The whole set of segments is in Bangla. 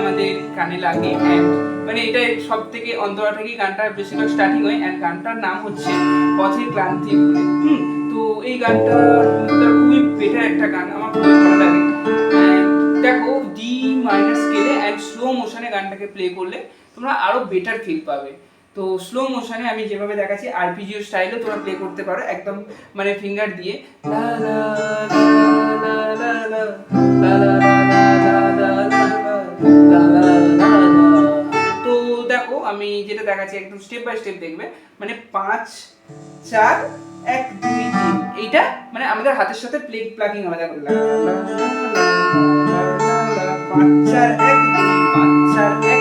আমাদের কানে লাগে অ্যান্ড মানে এটা সব থেকে অন্তরা থেকে গানটা বেশিরভাগ স্টার্টিং হয় অ্যান্ড গানটার নাম হচ্ছে পথের ক্লান্তি ভুলে। হুম, তো এই গানটা খুবই বেটার একটা গান, আমার খুবই ভালো লাগে। দেখো ডি মাইনার স্কেলে অ্যান্ড স্লো মোশনে গানটাকে প্লে করলে তোমরা আরও বেটার ফিল পাবে। তো স্লো মোশনে আমি যেভাবে দেখাচ্ছি আরপিজিও স্টাইলও তোমরা প্লে করতে পারো, একদম মানে ফিঙ্গার দিয়ে। যেটা দেখাচ্ছি, একদম স্টেপ বাই স্টেপ দেখবে। মানে পাঁচ, চার, এক, দুই, তিন। এইটা মানে আমাদের হাতের সাথে প্লে প্লাগিং আলাদা করে পাঁচ, চার, এক, দুই, পাঁচ, চার, এক।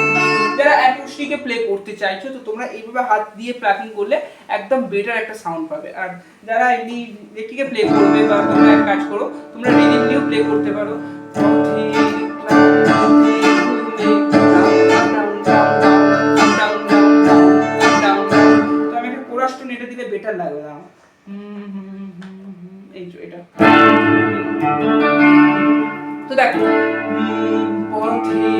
যারা অ্যাকুস্টিকে প্লে করতে চাইছো, তো তোমরা এইভাবে হাত দিয়ে প্লাগিং করলে একদম বেটার একটা সাউন্ড পাবে। আর যারা এমনি ইলেকট্রিকে প্লে করবে বা তোমরা এক কাজ করো, তোমরা রিদিম দিয়েও প্লে করতে পারো।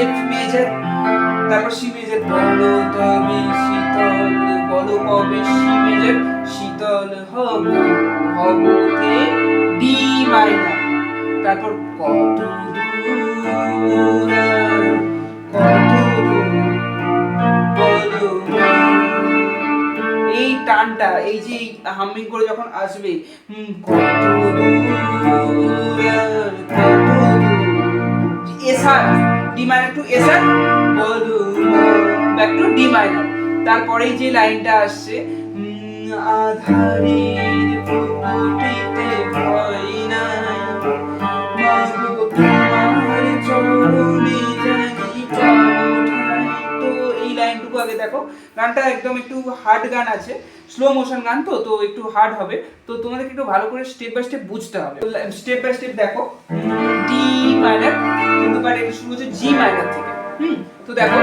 এফ মেজর তারপর সি মেজর বলো তবে শীতল বলো কবে সি মেজর শীতল হব, হবতে ডি মাইনার তারপর কত দূর, কত। এই টানটা, এই যে হামিং করে যখন আসবে কত দূর কত দূর SR D minor to SR back to D minor তারপরেই যে লাইনটা আসছে আধারের ভয় নাই দেখো, গানটা একদম একটু হার্ড গান আছে। স্লো মোশন গান তো তো একটু হার্ড হবে। তো তোমাদেরকে একটু ভালো করে স্টেপ বাই স্টেপ বুঝতে হবে। স্টেপ বাই স্টেপ দেখো। ডি মাইনার কিন্তু বাট এটা শুরু হচ্ছে জি মাইনার থেকে। হুম, তো দেখো।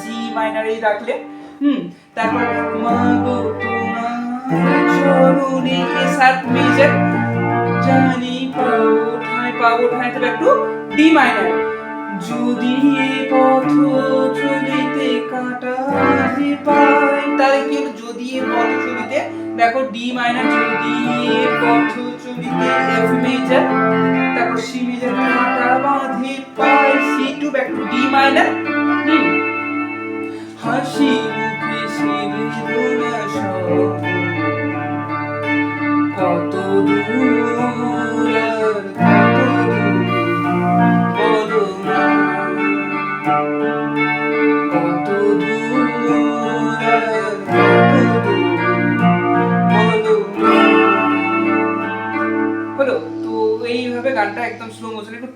জি মাইনারেই রাখলে। হুম, তারপর মাগো তোমার চরণে এসার মেজর জানি পাও ঠাঁই পাও ঠাঁই তবে একটু ডি মাইনার যদি এ পথ চলিতে কাটা পাই, তাহলে কি হলো যদি এ পথ চলিতে, দেখো ডি মাইনার যদি এ পথ চলিতে এফ মেজর তারপর সি মেজর কাটা বাঁধে পাই C to back to D minor হাসি মুখে সে বেদনা সব। Música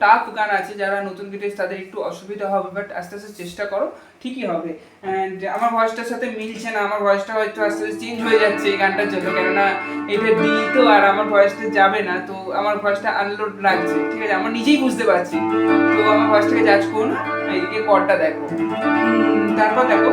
টাফ গান আছে, যারা নতুন গিটারিস্ট তাদের একটু অসুবিধা হবে বাট আস্তে আস্তে চেষ্টা করো, ঠিকই হবে। অ্যান্ড আমার ভয়েসটার সাথে মিলছে না, আমার ভয়েসটা হয়তো আস্তে আস্তে চেঞ্জ হয়ে যাচ্ছে এই গানটার জন্য, কেননা এটা দিই তো আর আমার ভয়েসটা যাবে না, তো আমার ভয়েসটা আনলোড লাগছে, ঠিক আছে? আমার নিজেই বুঝতে পারছি। তো আমার ভয়েসটাকে জাজ করো না, এইদিকে কর্ডটা দেখো। তারপর দেখো।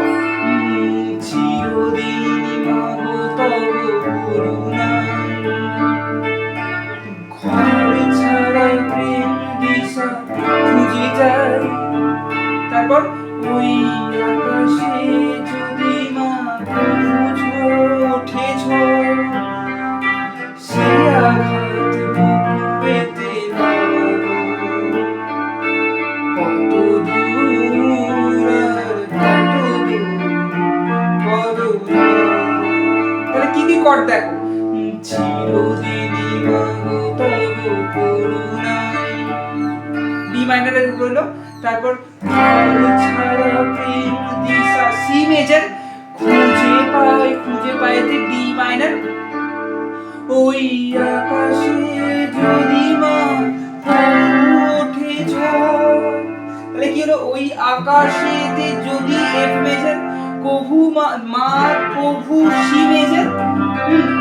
তাহলে কি কি কর দেখো। চিরদিনই মাগো তব করুণায়। ডি মাইনারে রইল। তারপর ছাড়া প্রেম দিশা সি মেজর খুঁজে পাই খুঁজে পাইতে ডি মাইনার ওই আকাশে যদি মা ওঠে তাহলে কি হলো? ওই আকাশেতে যদি এফ মেজর কভু মা মা প্রভু সি মেজর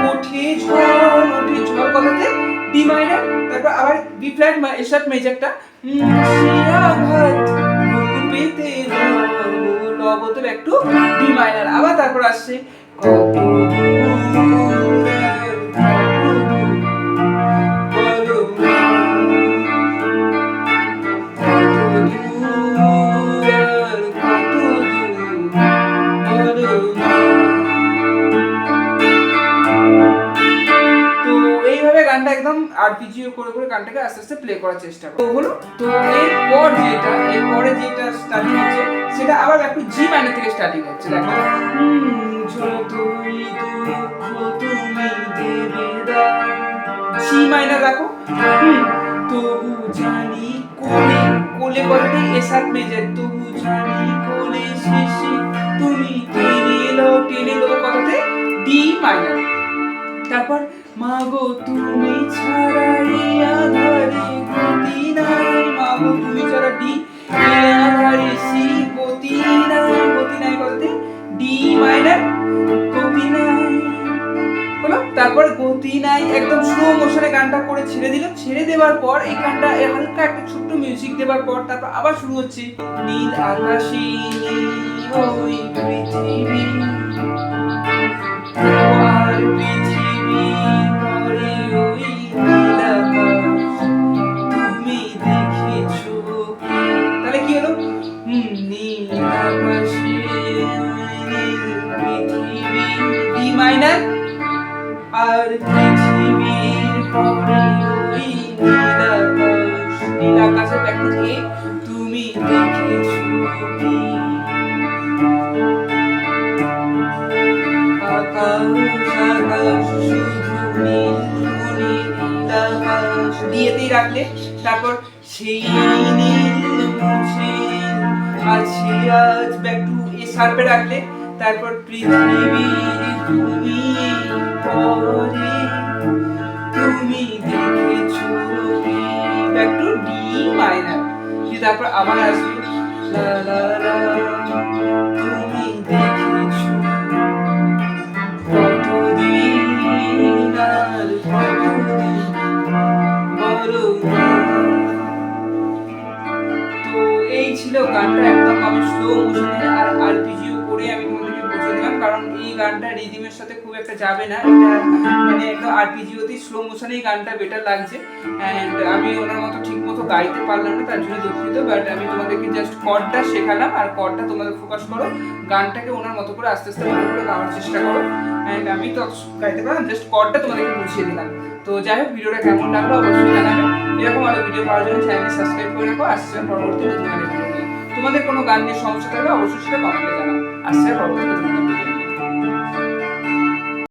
ওঠে ঝড় ওঠে ঝড় কথাতে ডি মাইনার তারপর আবার বি ফ্ল্যাট এসাত মেজারটা হুম, সে আঘাত বুকু পেতে লব লবতে ব্যাক টু ডি মাইনার আবার তারপর আসছে কত আরপিজিও করে করে গানটাকে আস্তে আস্তে প্লে করার চেষ্টা করো। তো হলো তো এরপর যেটা এরপরে যেটা স্টার্টিং হচ্ছে সেটা আবার একটু জি মাইনার থেকে স্টার্টিং হচ্ছে দেখো। সি মাইনার রাখো তবু জানি কোলে কোলে কথাটি এসাত মেজর তবু জানি কোলে শেষে তুমি টেনে লো টেনে লো কথাতে ডি মাইনার তারপর মাগো, তুমি ছাড়া এই আধারে গতি নাই। মাগো, তুমি ছাড়া ডি এই আধারে সি গতি নাই। গতি নাই কথাতে ডি মাইনার গতি নাই। হলো তারপর গতি নাই, একদম স্লো মোশনে গানটা করে ছেড়ে দিল। ছেড়ে দেওয়ার পর এই গানটা হালকা একটা ছোট্ট মিউজিক দেওয়ার পর তারপর আবার শুরু হচ্ছে। নীল আকাশে ওই পৃথিবী। আর পৃথিবী তুমি দেখেছ? তাহলে কি হলো নীল আকাশে তারপর সেই নীল মুছে আছে আজ। ব্যাক টু এ সার্পে রাখলে। তারপর পৃথিবীর তুমি পরে, তুমি দেখেছ ব্যাক টু ডি মাইনার তারপর আবার আসবে লা লা লা, তুমি দেখেছ এই গানটা রিদিমের সাথে খুব একটা যাবে না। এটা মানে একদম আরপিজিওতেই স্লো মোশনে এই গানটা বেটার লাগছে। অ্যান্ড আমি ওনার মতো ঠিক মতো গাইতে পারলাম না, তার জন্য দুঃখিত। বাট আমি তোমাদেরকে জাস্ট কর্ডটা শেখালাম আর কর্ডটা তোমাদের ফোকাস করো। গানটাকে ওনার মতো করে আস্তে আস্তে ভালো করে গাওয়ার চেষ্টা করো। অ্যান্ড আমি তো গাইতে পারলাম জাস্ট কর্ডটা তোমাদেরকে বুঝিয়ে দিলাম। তো যাই হোক, ভিডিওটা কেমন লাগল অবশ্যই জানাবে। এরকম আরও ভিডিও পাওয়ার জন্য চ্যানেল সাবস্ক্রাইব করে রাখো। আসছে পরবর্তী তোমাদের কোনো গান নিয়ে সমস্যা থাকলে অবশ্যই সেটা কমেন্টে জানাও। আসছে পরবর্তী